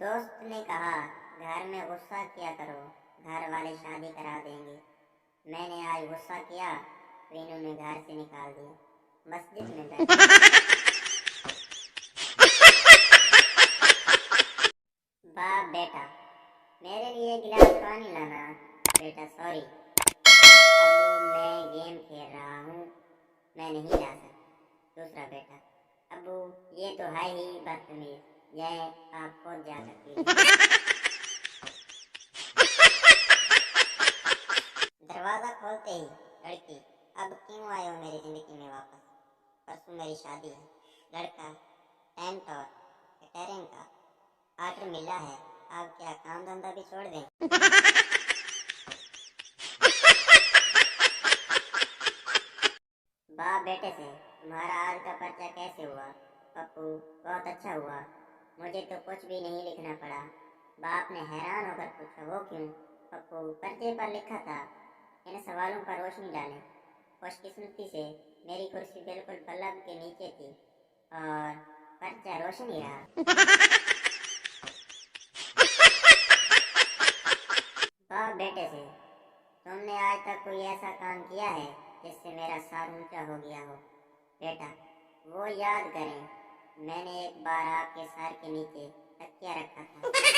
दोस्त ने कहा, घर में गुस्सा किया करो, घर वाले शादी करा देंगे। मैंने आज गुस्सा किया तो इन्होंने घर से निकाल दिया। मस्जिद में बाप बेटा, मेरे लिए गिलास पानी लाना। बेटा सॉरी मैं गेम खेल रहा हूँ, मैं नहीं ला सकता। दूसरा बेटा, अबू ये तो है ही बदतमीज। यह आप खुद जा सकती दरवाज़ा खोलते ही लड़की अब क्यों आए हो मेरी ज़िंदगी में वापस? परसों मेरी शादी है। लड़का टेंट और कैटरिंग का आर्डर मिला है। आप क्या काम धंधा भी छोड़ दें? बाप बेटे से तुम्हारा आज का पर्चा कैसे हुआ? पप्पू बहुत अच्छा हुआ। मुझे तो कुछ भी नहीं लिखना पड़ा। बाप ने हैरान होकर पूछा, वो क्यों? पप्पू पर्चे पर लिखा था। इन सवालों पर रोशनी डालें। खुशकिस्मती से मेरी कुर्सी बिल्कुल बल्ब के नीचे थी और पर्चा रोशन ही रहा। बाप बेटे से, तुमने आज तक कोई ऐसा काम किया है जिससे मेरा सर ऊँचा हो गया हो? बेटा, वो याद करें। मैंने एक बार आपके सर के नीचे तकिया रखा था।